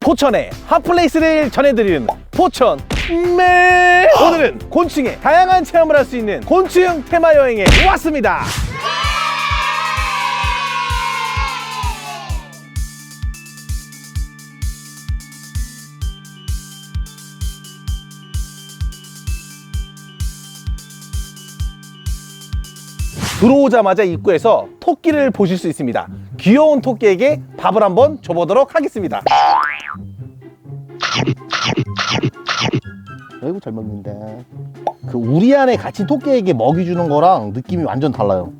포천의 핫플레이스를 전해드리는 포천 매 오늘은 곤충의 다양한 체험을 할 수 있는 곤충 테마 여행에 왔습니다. 들어오자마자 입구에서 토끼를 보실 수 있습니다. 귀여운 토끼에게 밥을 한번 줘보도록 하겠습니다. 아이고 잘 먹는다. 그 우리 안에 갇힌 토끼에게 먹이 주는 거랑 느낌이 완전 달라요.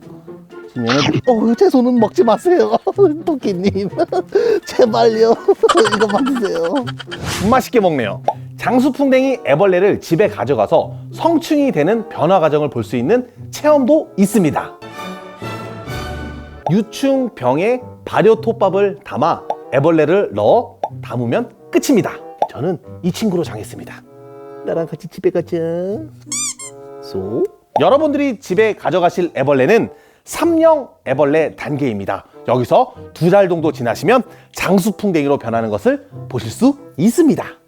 지금 얘네들 어제 손은 먹지 마세요. 토끼님 제발요 이거 만 드세요. 맛있게 먹네요. 장수풍뎅이 애벌레를 집에 가져가서 성충이 되는 변화 과정을 볼 수 있는 체험도 있습니다. 유충병에 발효톱밥을 담아 애벌레를 넣어 담으면 끝입니다. 저는 이 친구로 정했습니다. 나랑 같이 집에 가자. 쏘. 여러분들이 집에 가져가실 애벌레는 삼령 애벌레 단계입니다. 여기서 두 달 정도 지나시면 장수풍뎅이로 변하는 것을 보실 수 있습니다.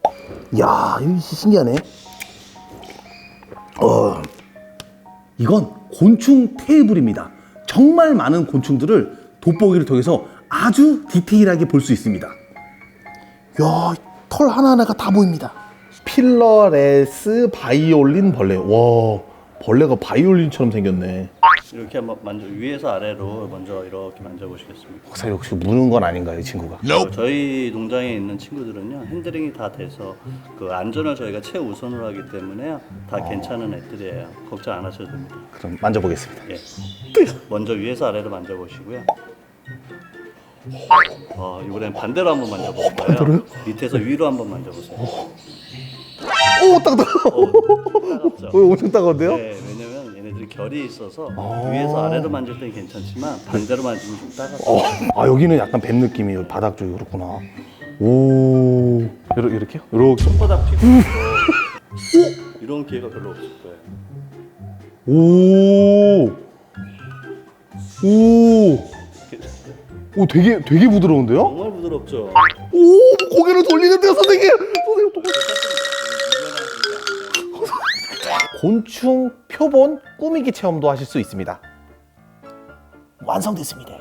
야, 이거 신기하네. 어, 이건 곤충 테이블입니다. 정말 많은 곤충들을 돋보기를 통해서 아주 디테일하게 볼 수 있습니다. 야, 털 하나하나가 다 보입니다. 필러레스 바이올린 벌레. 와, 벌레가 바이올린처럼 생겼네. 이렇게 한번 만져 위에서 아래로 먼저 이렇게 만져보시겠습니다. 혹시 혹시 무는 건 아닌가요, 이 친구가? 어, 저희 농장에 있는 친구들은요 핸드링이 다 돼서 그 안전을 저희가 최우선으로 하기 때문에요 다 괜찮은 애들이에요. 걱정 안 하셔도 됩니다. 그럼 만져보겠습니다. 예. 먼저 위에서 아래로 만져보시고요. 어, 이번엔 반대로 한번 만져볼까요? 반대로요? 밑에서 위로 한번 만져보세요. 오, 따가워. 따갑죠? 어, 엄청 따가운데요? 네, 얘네들이 결이 있어서 아. 위에서 아래로 만질 때는 괜찮지만 반대로 만지면 좀 따갑죠. 어, 아 여기는 약간 뱀 느낌이 여기 바닥 쪽이 그렇구나. 오, 이렇게 이렇게요? 이렇게. 손바닥 피고 어? 이런 기회가 별로 없을 거예요. 오, 오, 오, 되게 되게 부드러운데요? 정말 부드럽죠. 오, 고개를 돌리는데요, 선생님. 선생님, 또- 곤충 표본 꾸미기 체험도 하실 수 있습니다. 완성됐습니다.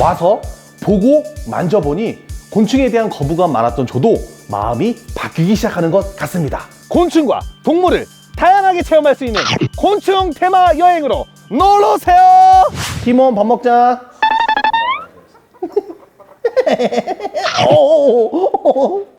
와서 보고 만져보니 곤충에 대한 거부감 많았던 저도 마음이 바뀌기 시작하는 것 같습니다. 곤충과 동물을 다양하게 체험할 수 있는 곤충 테마 여행으로 놀러 오세요. 팀원 밥 먹자. 오, 오, 오, 오.